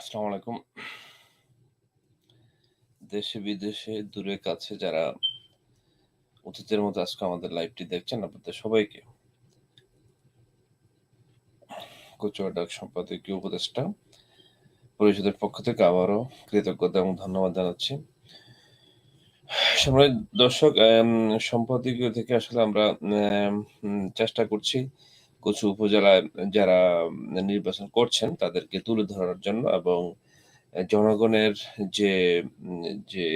আসসালামু আলাইকুম। দেশে, বিদেশে, দূরে, কাছে যারা অতীতের মতো আজকে আমাদের লাইভটি দেখছেন, আপনাদের সবাইকে সম্পাদকীয় উপদেষ্টা, পরিষদের পক্ষ থেকে আবারও কৃতজ্ঞতা এবং ধন্যবাদ জানাচ্ছি। দর্শক সম্পাদকীয় থেকে আসলে আমরা আম চেষ্টা করছি কচু উপজেলায় যারা নির্বাচন করছেন তাদেরকে তুলে ধরার জন্য এবং জনগণের যে যে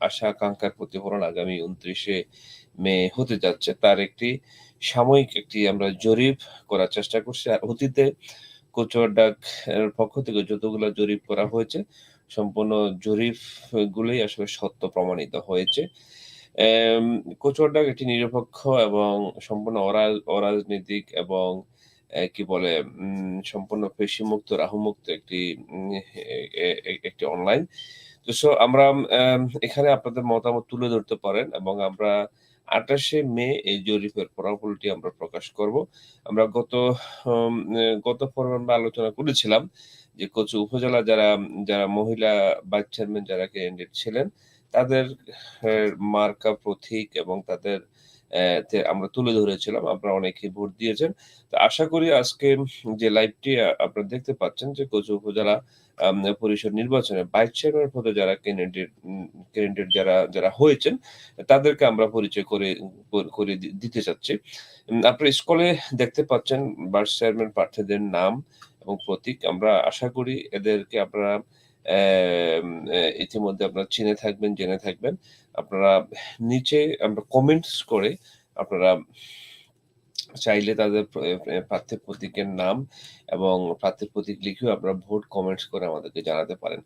আশা আকাঙ্ক্ষার প্রতিফলন আগামী ২৯শে মে হতে যাচ্ছে তার একটি সাময়িক একটি আমরা জরিপ করার চেষ্টা করছি। আর অতীতে ডাক পক্ষ থেকে যতগুলা জরিপ করা হয়েছে, সম্পূর্ণ জরিপ গুলোই আসলে সত্য প্রমাণিত হয়েছে। কচুয়া একটি নিরপেক্ষ এবং সম্পূর্ণ অরা অরাজনৈতিক এবং কি বলে সম্পূর্ণ পেশিমুক্ত, রাহুমুক্ত একটি একটি অনলাইন। তো সো আমরা এখানে আপনাদের মতামত তুলে ধরতে পারেন এবং আমরা আঠাশে মে এই জরিপের ফলাফলটি আমরা প্রকাশ করব। আমরা গত গত পর্বে আমরা আলোচনা করেছিলাম যে কচু উপজেলা যারা যারা মহিলা ভাইস চেয়ারম্যান যারা ক্যান্ডিডেট ছিলেন, তাদের মার্কা প্রতীক এবং তাদের আমরা তুলে ধরেছিলাম। আপনারা অনেকেই ভোট দিয়েছেন। তো আশা করি আজকে যে লাইভটি আপনারা দেখতে পাচ্ছেন যে কচু উপজেলা পরিষদ নির্বাচনে ভাইস চেয়ারম্যান পদে যারা ক্যান্ডিডেট ক্যান্ডিডেট যারা যারা হয়েছেন, তাদেরকে আমরা পরিচয় করে করে দিতে চাচ্ছি। আপনারা স্ক্রলে দেখতে পাচ্ছেন ভাইস চেয়ারম্যান প্রার্থীদের নাম এবং প্রতীক। আমরা আশা করি এদেরকে আপনারা ইতিমধ্যে আপনারা চিনে থাকবেন, জেনে থাকবেন। আপনারা নিচে আমরা কমেন্টস করে আপনারা চাইলে তাদের প্র এ এ প্রার্থীর প্রতীকের নাম এবং প্রার্থীর প্রতীক লিখেও আপনারা ভোট কমেন্টস করে আমাদেরকে জানাতে পারেন।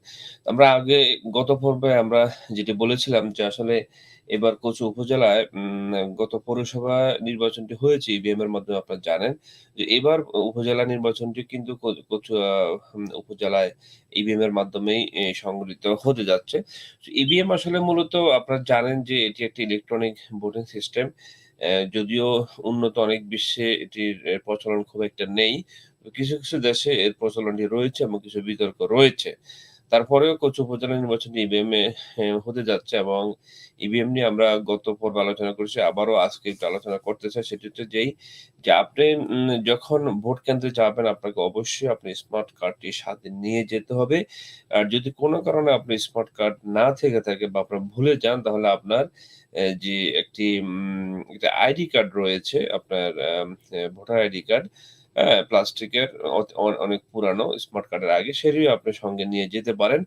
আমরা আগে গত পর্বে আমরা যেটি বলেছিলাম যে আসলে এবার কচু উপজেলায় গত পৌরসভা নির্বাচনটি হয়েছে ইভিএম এর মাধ্যমে আপনারা জানেন। যে এবার উপজেলা নির্বাচনটি কিন্তু ক কচুয়া উপজেলায় ইভিএম এর মাধ্যমেই সংগঠিত হতে যাচ্ছে। ইভিএম আসলে মূলত আপনারা জানেন যে এটি একটি ইলেকট্রনিক ভোটিং সিস্টেম। যদিও উন্নত অনেক বিশ্বে এটির প্রচলন খুব একটা নেই। কিছু, কিছু দেশে এর প্রচলনটি রয়েছে এবং কিছু বিতর্ক রয়েছে। তারপরেও কচু উপজেলা নির্বাচনটি ইভিএম হতে যাচ্ছে এবং ইভিএম নিয়ে আমরা গত পর্বে আলোচনা করেছি। আবারও আজকে একটু আলোচনা করতে চাই। সেটি হচ্ছে যেই যে আপনি যখন ভোট কেন্দ্রে যাবেন আপনাকে অবশ্যই আপনি স্মার্ট কার্ডটি সাথে নিয়ে যেতে হবে। আর যদি কোনো কারণে আপনি স্মার্ট কার্ড না থেকে থাকে বা আপনার ভুলে যান তাহলে আপনার যে একটি আইডি কার্ড রয়েছে আপনার ভোটার আইডি কার্ড, হ্যাঁ? প্লাস্টিকের অনেক পুরানো স্মার্ট কার্ডের আগে সেটিও আপনি সঙ্গে নিয়ে যেতে পারেন।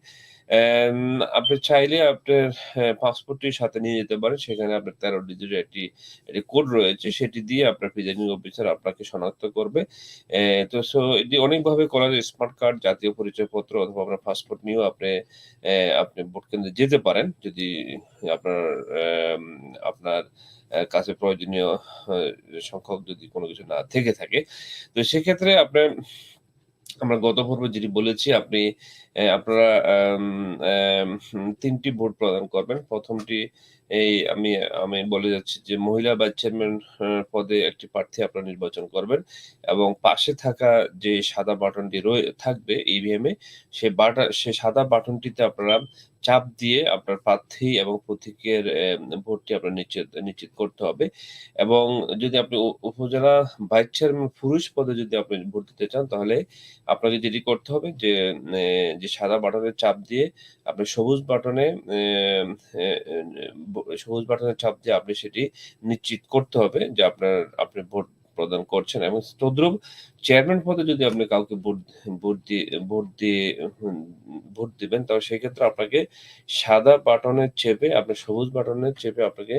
আপনি চাইলে আপনার পাসপোর্টটি সাথে নিয়ে যেতে পারেন। সেখানে আপনার ১৩ ডিজিটের একটি কোড রয়েছে। সেটি দিয়ে আপনার প্রিজাইডিং অফিসার আপনাকে শনাক্ত করবে। তো সো এটি অনেকভাবে করা যায়। স্মার্ট কার্ড, জাতীয় পরিচয়পত্র অথবা আপনার পাসপোর্ট নিয়েও আপনি আপনি ভোট কেন্দ্রে যেতে পারেন। যদি আপনার আপনার কাছে প্রয়োজনীয় সংখ্যক যদি কোনো কিছু না থেকে থাকে। তো সেক্ষেত্রে আপনার আমরা গত পর্বে যেটি বলেছি আপনি আপনারা আম অ্যাম ৩ টি ভোট প্রদান করবেন। ১ম টি এই আমি আমি বলে যাচ্ছি যে মহিলা ভাইস চেয়ারম্যান পদে একটি প্রার্থী আপনারা নির্বাচন করবেন এবং পাশে থাকা যে সাদা বাটনটি থাকবে ইভিএম এ, সে বাটা, সে সাদা বাটনটিতে আপনারা চাপ দিয়ে আপনার প্রার্থী এবং প্রতীকের ভোটটি আপনার নিশ্চিত নিশ্চিত করতে হবে। এবং যদি আপনি উপজেলা ভাইস চেয়ারম্যান পুরুষ পদে যদি আপনি ভোট দিতে চান, তাহলে আপনাকে যেটি করতে হবে যে যে সাদা বাটনে চাপ দিয়ে আপনি সবুজ বাটনে সবুজ বাটনে চাপ দিয়ে আপনি সেটি নিশ্চিত করতে হবে যে আপনার, আপনি ভোট প্রদান করছেন এবং তদ্রুপ চেয়ারম্যান পদে যদি আপনি কাউকে ভোট ভোট দিয়ে ভোট দিয়ে ভোট দিবেন তাহলে সেক্ষেত্রে আপনাকে সাদা বাটনে চেপে আপনি সবুজ বাটনে চেপে আপনাকে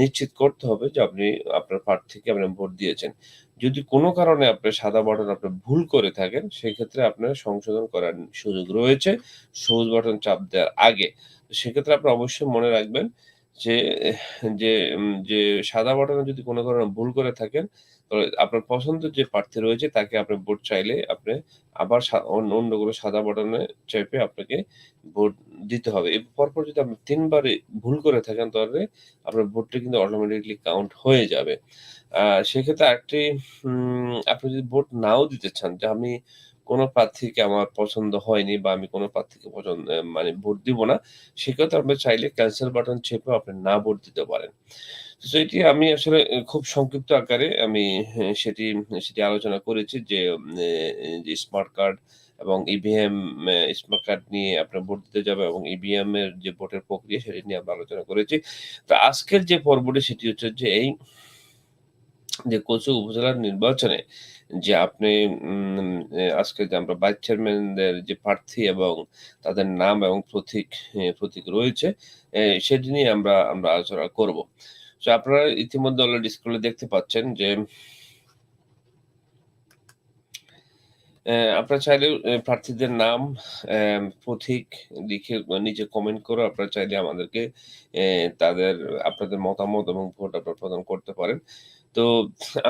নিশ্চিত করতে হবে যে আপনি আপনার প্রার্থীকে আপনি ভোট দিয়েছেন। যদি কোনো কারণে আপনি সাদা বাটন আপনি ভুল করে থাকেন, সেক্ষেত্রে আপনার সংশোধন করার সুযোগ রয়েছে সবুজ বাটন চাপ দেওয়ার আগে। সেক্ষেত্রে আপনি অবশ্যই মনে রাখবেন যে যে যে সাদা বাটনে যদি কোনো কারণে ভুল করে থাকেন, আপনার পছন্দের যে প্রার্থী রয়েছে, তাকে আপনি ভোট চাইলে আপনি আবার অন্য কোনো সাদা বাটনে চেপে আপনাকে ভোট দিতে হবে। পরপর যদি আপনি তিনবার ভুল করে থাকেন, তাহলে আপনার ভোটটি কিন্তু অটোমেটিকলি কাউন্ট হয়ে যাবে। সেক্ষেত্রে একটি আপনি যদি ভোট নাও দিতে চান, যে আমি কোন প্রার্থীকে আমার পছন্দ হয়নি বা আমি কোনো প্রার্থীকে পছন্দ মানে ভোট দিব না, সেক্ষেত্রে আপনি চাইলে ক্যানসেল বাটন চেপেও আপনি না ভোট দিতে পারেন। এটি আমি আসলে খুব সংক্ষিপ্ত আকারে আমি সেটি সেটি আলোচনা করেছি যে যে স্মার্ট কার্ড এবং ইভিএম স্মার্ট কার্ড নিয়ে আপনার ভোট দিতে যাবে এবং ইভিএম এর যে ভোটের প্রক্রিয়া সেটি নিয়ে আমরা আলোচনা করেছি। তো আজকের যে পর্বটি সেটি হচ্ছে যে এই যে কচু উপজেলার নির্বাচনে যে আপনি আজকে যে আমরা ভাইস চেয়ারম্যানদের যে প্রার্থী এবং তাদের নাম এবং প্রতীক প্রতীক রয়েছে, সেটি নিয়ে আমরা আমরা আলোচনা করব। তো আপনারা ইতিমধ্যে অলরেডি স্কুলে দেখতে পাচ্ছেন যে আপনারা চাইলেও এ প্রার্থীদের নাম, প্রতীক লিখে নিচে কমেন্ট করে আপনারা চাইলে আমাদেরকে তাদের আপনাদের মতামত এবং ভোট আপনারা প্রদান করতে পারেন। তো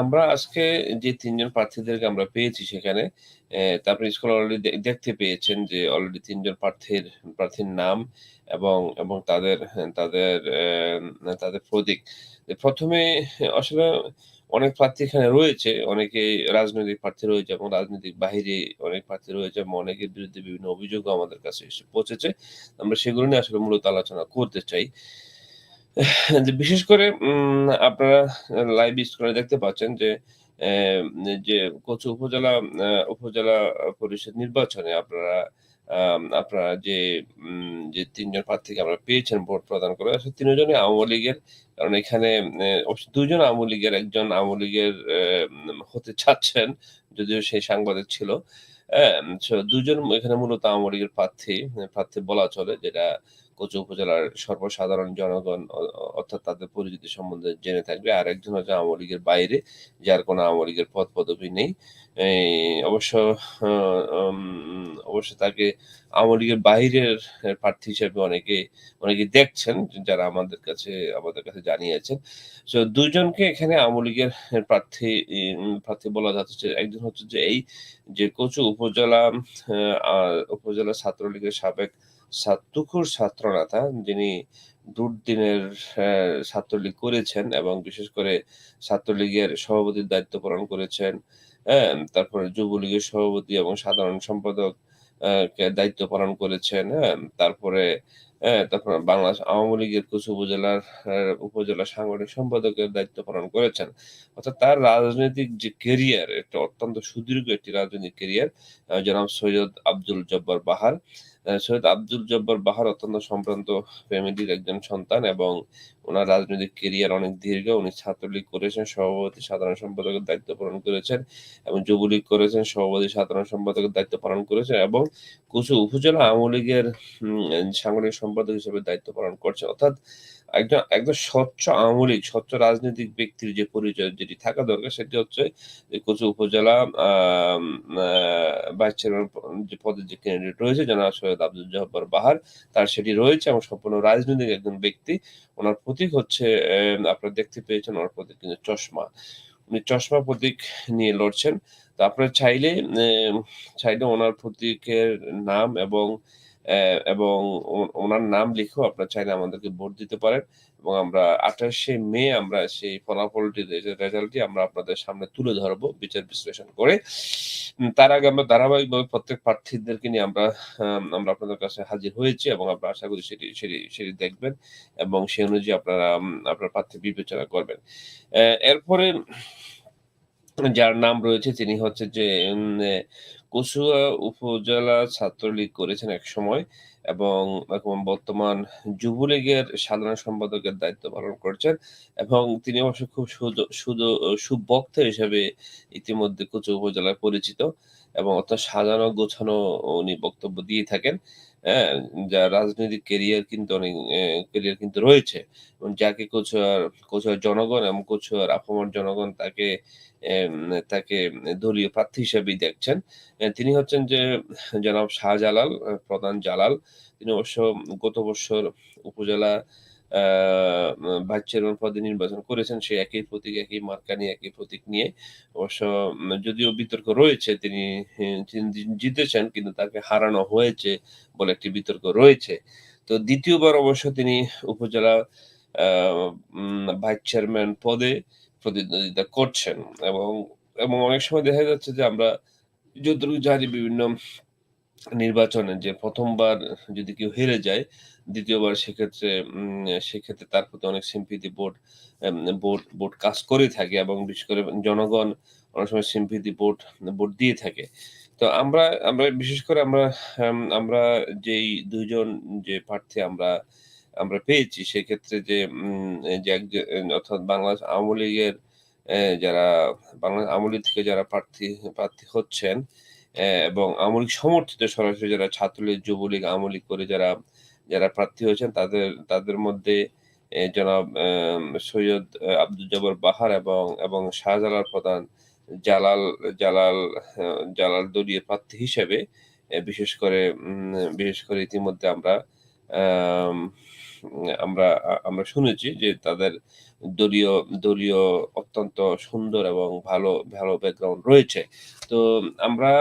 আমরা আজকে যে তিনজন প্রার্থীদেরকে আমরা পেয়েছি সেখানে, তারপরে স্কুল অলরেডি দেখতে পেয়েছেন যে অলরেডি তিনজন প্রার্থীর প্রার্থীর নাম এবং এবং তাদের তাদের তাদের প্রতীক। ১ম এ আসলে অনেক প্রার্থী এখানে রয়েছে। অনেকে রাজনৈতিক প্রার্থী রয়েছে এবং রাজনৈতিক বাহিরে অনেক প্রার্থী রয়েছে এবং অনেকের বিরুদ্ধে বিভিন্ন অভিযোগও আমাদের কাছে এসে পৌঁছেছে। আমরা সেগুলো নিয়ে আসলে মূলত আলোচনা করতে চাই। যে বিশেষ করে আপনারা লাইভ স্ক্রিনে দেখতে পাচ্ছেন যে যে কচু উপজেলা উপজেলা পরিষদ নির্বাচনে আপনারা আপনারা যে যে তিনজন প্রার্থীকে আমরা পেয়েছেন ভোট প্রদান করে আসলে ৩ জনই আওয়ামী লীগের। কারণ এখানে দুজন অবশ্য ২ জন আওয়ামী লীগের, একজন আওয়ামী লীগের হতে চাচ্ছেন। যদিও সেই সাংবাদিক ছিল। দুজন সো ২ এখানে মূলত আওয়ামী লীগের প্রার্থী, প্রার্থী বলা চলে যেটা কচু উপজেলার সর্বসাধারণ জনগণ অর্থাৎ তাদের পরিচিতি সম্বন্ধে জেনে থাকবে। আর একজন হচ্ছে আওয়ামী লীগের বাইরে, যার কোনো আওয়ামী লীগের পদ-পদবি নেই। অবশ্য অবশ্য তাকে আওয়ামী লীগের বাহিরের প্রার্থী হিসেবে অনেকে অনেকে দেখছেন, যারা আমাদের কাছে আমাদের কাছে জানিয়েছেন। সো ২ জনকে এখানে আওয়ামী লীগের প্রার্থী প্রার্থী বলা যাচ্ছে। একজন হচ্ছে যে এই যে কচু উপজেলা উপজেলা ছাত্রলীগের সাবেক ছা তুখোড় ছাত্রনেতা যিনি দুর্দিনের ছাত্রলীগ করেছেন এবং বিশেষ করে ছাত্রলীগের সভাপতির দায়িত্ব পালন করেছেন। হ্যাঁ? তারপরে যুবলীগের সভাপতি এবং সাধারণ সম্পাদক দায়িত্ব পালন করেছেন। হ্যাঁ? তারপরে অ্যা তারপরে বাংলাদেশ আওয়ামী লীগের কচু উপজেলার উপজেলা সাংগঠনিক সম্পাদকের দায়িত্ব পালন করেছেন। অর্থাৎ তার রাজনৈতিক যে ক্যারিয়ার একটা অত্যন্ত সুদীর্ঘ একটি রাজনৈতিক ক্যারিয়ার। আ জনাব সৈয়দ আব্দুল জব্বার বাহার। সৈয়দ আব্দুল জব্বর বাহার অত্যন্ত সম্ভ্রান্ত ফ্যামিলির একজন সন্তান এবং উনার রাজনৈতিক কেরিয়ার অনেক দীর্ঘ। উনি ছাত্রলীগ করেছেন, সভাপতি, সাধারণ সম্পাদকের দায়িত্ব পালন করেছেন এবং যুবলীগ করেছেন, সভাপতি, সাধারণ সম্পাদকের দায়িত্ব পালন করেছেন এবং কচু উপজেলা আওয়ামী লীগের সাংগঠনিক সম্পাদক হিসেবে দায়িত্ব পালন করছেন। অর্থাৎ একজন একজন স্বচ্ছ আওয়ামী লীগ, স্বচ্ছ রাজনৈতিক ব্যক্তির যে পরিচয় যেটি থাকা দরকার সেটি হচ্ছে যে কচু উপজেলা ভাইস চেয়ারম্যান যে পদের যে ক্যান্ডিডেট রয়েছে জনাব সৈয়দ আব্দুল জব্বার বাহার, তার সেটি রয়েছে এবং সম্পূর্ণ রাজনৈতিক একজন ব্যক্তি। উনার প্রতীক হচ্ছে আপনারা দেখতে পেয়েছেন ওনার প্রতীক কিন্তু চশমা। উনি চশমা প্রতীক নিয়ে লড়ছেন। তো আপনারা চাইলে চাইলে ওনার প্রতীকের নাম এবং এবং ওনার নাম লিখেও আপনারা চাইলে আমাদেরকে ভোট দিতে পারেন এবং আমরা ২৮ শে মে আমরা সেই ফলাফলটি রেজাল্টটি আমরা আপনাদের সামনে তুলে ধরবো বিচার বিশ্লেষণ করে। তার আগে আমরা ধারাবাহিকভাবে প্রত্যেক প্রার্থীদেরকে নিয়ে আমরা আমরা আপনাদের কাছে হাজির হয়েছি এবং আমরা আশা করি সেটি সেটি সেটি দেখবেন এবং সেই অনুযায়ী আপনারা আপনার প্রার্থী বিবেচনা করবেন। এরপরে যার নাম রয়েছে তিনি হচ্ছে যে কচুয়া উপজেলা ছাত্রলীগ করেছেন একসময় এবং বর্তমান যুবলীগের সাধারণ সম্পাদকের দায়িত্ব পালন করছেন এবং তিনি অবশ্য খুব সুবক্তা হিসেবে ইতিমধ্যে কুচু উপজেলায় পরিচিত এবং অর্থাৎ সাজানো গোছানো উনি বক্তব্য দিয়ে থাকেন। হ্যাঁ? যার রাজনৈতিক কেরিয়ার কিন্তু অনেক কেরিয়ার কিন্তু রয়েছে এবং যাকে কচুয়ার কচুয়ার জনগণ এবং কচুয়ার আপামর জনগণ তাকে তাকে দলীয় প্রার্থী হিসেবেই দেখছেন। তিনি হচ্ছেন যে জনাব শাহজালাল, প্রধান জালাল। তিনি অবশ্য গত বছর উপজেলা ভাইস চেয়ারম্যান পদে নির্বাচন করেছেন। সেই একই প্রতীক, একই মার্কা নিয়ে, একই প্রতীক নিয়ে। অবশ্য যদিও বিতর্ক রয়েছে তিনি জিতেছেন কিন্তু তাকে হারানো হয়েছে বলে একটি বিতর্ক রয়েছে। তো দ্বিতীয়বার অবশ্য তিনি উপজেলা ভাইস চেয়ারম্যান পদে প্রতিদ্বন্দ্বিতা করছেন এবং এবং অনেক সময় দেখা যাচ্ছে যে আমরা যতটুকু জানি বিভিন্ন নির্বাচনে যে প্রথমবার যদি কেউ হেরে যায়, দ্বিতীয়বার সেক্ষেত্রে সেক্ষেত্রে তার প্রতি অনেক sympathy বোর্ড বোর্ড বোধ কাজ করে থাকে এবং বিশেষ করে জনগণ অনেক সময় sympathy বোর্ড ভোট দিয়ে থাকে। তো আমরা আমরা বিশেষ করে আমরা আমরা যেই দুজন যে প্রার্থী আমরা আমরা পেয়েছি সেক্ষেত্রে যে অর্থাৎ বাংলাদেশ আওয়ামী লীগের যারা বাংলাদেশ আওয়ামী লীগ থেকে যারা প্রার্থী প্রার্থী হচ্ছেন এবং আওয়ামী লীগ সমর্থিত সরাসরি যারা ছাত্রলীগ, যুবলীগ, আওয়ামী লীগ করে যারা, যারা প্রার্থী হয়েছেন তাদের তাদের মধ্যে জনাব সৈয়দ আব্দুল জব্বার বাহার এবং, এবং শাহজালাল প্রধান জালাল জালাল জালাল দলীয় প্রার্থী হিসেবে বিশেষ করে বিশেষ করে ইতিমধ্যে আমরা আম আমরা আমরা শুনেছি যে তাদের দলীয় দলীয় অত্যন্ত সুন্দর এবং ভালো, ভালো ব্যাকগ্রাউন্ড রয়েছে। তো আমরা